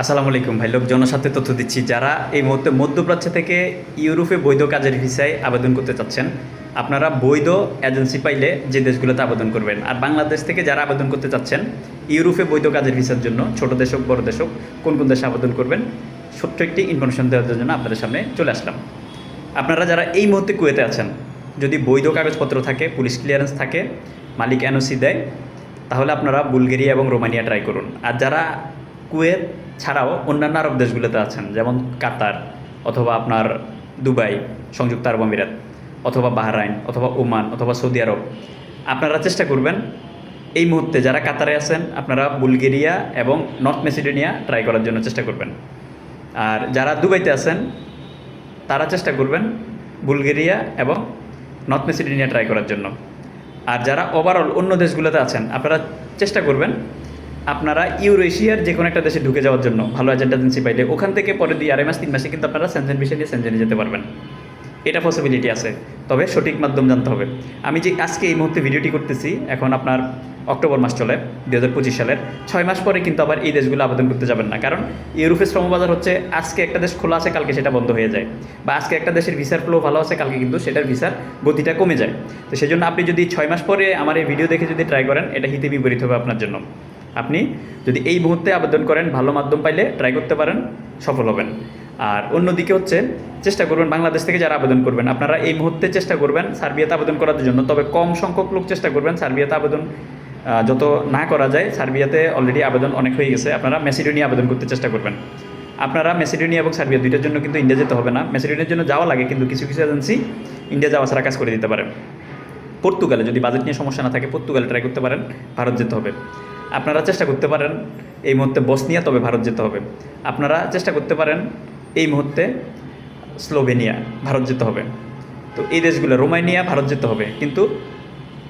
আসসালামু আলাইকুম ভাই, লোক জনস্বার্থে তথ্য দিচ্ছি। যারা এই মুহূর্তে মধ্যপ্রাচ্য থেকে ইউরোপে বৈধ কাজের ভিসায় আবেদন করতে চাচ্ছেন, আপনারা বৈধ এজেন্সি পাইলে যে দেশগুলোতে আবেদন করবেন। আর বাংলাদেশ থেকে যারা আবেদন করতে চাচ্ছেন, ইউরোপে বৈধ কাজের ভিসার জন্য, ছোট দেশ হোক, বড় দেশ হোক, কোন কোন দেশে আবেদন করবেন, ছোট্ট একটি ইনফরমেশন দেওয়ার জন্য আপনাদের সামনে চলে আসলাম। আপনারা যারা এই মুহূর্তে কুয়েতে আছেন, যদি বৈধ কাগজপত্র থাকে, পুলিশ ক্লিয়ারেন্স থাকে, মালিক এনওসি দেয়, তাহলে আপনারা বুলগেরিয়া এবং রোমানিয়া ট্রাই করুন। আর যারা কুয়েত ছাড়াও অন্যান্য আরব দেশগুলোতে আছেন, যেমন কাতার অথবা আপনার দুবাই, সংযুক্ত আরব আমিরাত, অথবা বাহরাইন, অথবা ওমান, অথবা সৌদি আরব। আপনারা চেষ্টা করবেন এই মুহূর্তে যারা কাতারে আছেন, আপনারা বুলগেরিয়া এবং নর্থ মেসিডোনিয়া ট্রাই করার জন্য চেষ্টা করবেন। আর যারা দুবাইতে আছেন, তারা চেষ্টা করবেন বুলগেরিয়া এবং নর্থ মেসিডোনিয়া ট্রাই করার জন্য। আর যারা ওভারঅল অন্য দেশগুলোতে আছেন, আপনারা চেষ্টা করবেন আপনারা ইউরেশিয়ার যে কোনো একটা দেশে ঢুকে যাওয়ার জন্য ভালো এজেন্ট এজেন্সি পাইলে ওখান থেকে পরে দুই আড়াই মাস তিন মাসে কিন্তু আপনারা সেনজেন বিষয় নিয়ে সেনজেনে যেতে পারবেন। এটা পসিবিলিটি আছে, তবে সঠিক মাধ্যম জানতে হবে। আমি যে আজকে এই মুহূর্তে ভিডিওটি করতেছি, এখন আপনার অক্টোবর মাস চলে দু হাজার পঁচিশ সালের। ছয় মাস পরে কিন্তু আবার এই দেশগুলো আবেদন করতে যাবেন না, কারণ ইউরোপের শ্রমবাজার হচ্ছে, আজকে একটা দেশ খোলা আছে, কালকে সেটা বন্ধ হয়ে যায়। বা আজকে একটা দেশের ভিসার ফ্লো ভালো আছে, কালকে কিন্তু সেটার ভিসার গতিটা কমে যায়। তো সেই জন্য আপনি যদি ছয় মাস পরে আমার এই ভিডিও দেখে যদি ট্রাই করেন, এটা হিতে বিপরীত হবে আপনার জন্য। আপনি যদি এই মুহূর্তে আবেদন করেন, ভালো মাধ্যম পাইলে ট্রাই করতে পারেন, সফল হবেন। আর অন্যদিকে হচ্ছে, চেষ্টা করবেন বাংলাদেশ থেকে যারা আবেদন করবেন, আপনারা এই মুহূর্তে চেষ্টা করবেন সার্বিয়াতে আবেদন করার জন্য। তবে কম সংখ্যক লোক চেষ্টা করবেন সার্বিয়াতে আবেদন যত না করা যায়, সার্বিয়াতে অলরেডি আবেদন অনেক হয়ে গেছে। আপনারা মেসিডোনিয়া আবেদন করতে চেষ্টা করবেন। আপনারা মেসিডোনিয়া এবং সার্বিয়া দুইটার জন্য কিন্তু ইন্ডিয়া যেতে হবে না। মেসিডোনিয়ার জন্য যাওয়া লাগে, কিন্তু কিছু কিছু এজেন্সি ইন্ডিয়া যাওয়া ছাড়া কাজ করে দিতে পারে। পর্তুগালে যদি বাজেট নিয়ে সমস্যা না থাকে, পর্তুগালে ট্রাই করতে পারেন, ভারত যেতে হবে। আপনারা চেষ্টা করতে পারেন এই মুহূর্তে বসনিয়া, তবে ভারত যেতে হবে। আপনারা চেষ্টা করতে পারেন এই মুহূর্তে স্লোভেনিয়া, ভারত যেতে হবে। তো এই দেশগুলো, রোমানিয়া, ভারত যেতে হবে। কিন্তু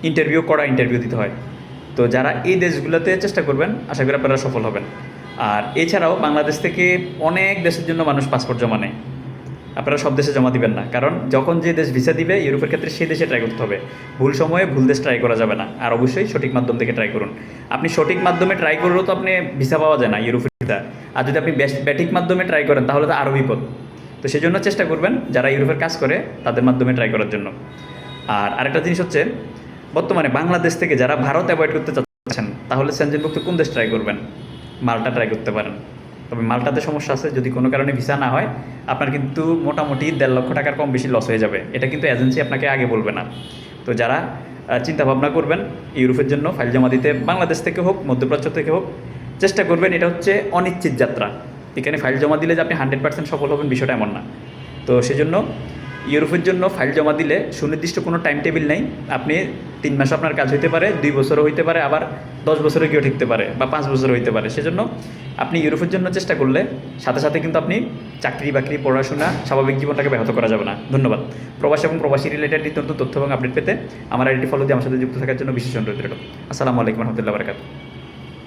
ইন্টারভিউ করা ইন্টারভিউ দিতে হয়। তো যারা এই দেশগুলোতে চেষ্টা করবেন, আশা করি আপনারা সফল হবেন। আর এছাড়াও বাংলাদেশ থেকে অনেক দেশের জন্য মানুষ পাসপোর্ট জমা নেয়। আপনারা সব দেশে জমা দিবেন না। কারণ যখন যে দেশ ভিসা দিবে, ইউরোপের ক্ষেত্রে সেই দেশে ট্রাই করতে হবে। ভুল সময়ে ভুল দেশ ট্রাই করা যাবে না। আর অবশ্যই সঠিক মাধ্যম থেকে ট্রাই করুন। আপনি সঠিক মাধ্যমে ট্রাই করলেও তো আপনি ভিসা পাওয়া যায় না, ইউরোপের ভিসা আর যদি আপনি ব্যাটিক মাধ্যমে ট্রাই করেন, তাহলে তো আরও বিপদ। তো সেই জন্য চেষ্টা করবেন, যারা ইউরোপের কাজ করে, তাদের মাধ্যমে ট্রাই করার জন্য। আর আরেকটা জিনিস হচ্ছে, বর্তমানে বাংলাদেশ থেকে যারা ভারত অ্যাভয়েড করতে চাচ্ছেন, তাহলে সেনজেনভুক্ত কোন দেশ ট্রাই করবেন? মালটা ট্রাই করতে পারেন। তবে মালটাতে সমস্যা আছে, যদি কোনো কারণে ভিসা না হয়, আপনার কিন্তু মোটামুটি দেড় লক্ষ টাকার কম বেশি লস হয়ে যাবে। এটা কিন্তু এজেন্সি আপনাকে আগে বলবে না। তো যারা চিন্তা ভাবনা করবেন, ইউরোপের জন্য ফাইল জমা দিতে, বাংলাদেশ থেকে হোক, মধ্যপ্রাচ্য থেকে হোক, চেষ্টা করবেন, এটা হচ্ছে অনিশ্চিত যাত্রা। এখানে ফাইল জমা দিলে যে আপনি হান্ড্রেড পার্সেন্ট সফল হবেন, বিষয়টা এমন না। তো সেজন্য, ইউরোপের জন্য ফাইল জমা দিলে সুনির্দিষ্ট কোনো টাইম টেবিল নেই। আপনি তিন মাস আপনার কাজ হইতে পারে, দুই বছরও হইতে পারে, আবার দশ বছরে গিয়েও ঠিকতে পারে বা পাঁচ বছরও হইতে পারে। সেজন্য আপনি ইউরোপের জন্য চেষ্টা করলে সাথে সাথে কিন্তু আপনি চাকরি বাকরি, পড়াশোনা স্বাভাবিক জীবনটাকে ব্যাহত করা যাবে না। ধন্যবাদ। প্রবাসী এবং প্রবাসী রিলেটেড নিত্য তথ্য এবং আপডেট পেতে আমার আইডি ফলো দিয়ে আমার সাথে যুক্ত থাকার জন্য বিশেষ অনুরোধ আসসালামু আলাইকুম রহমতুল্লাহ বারকাত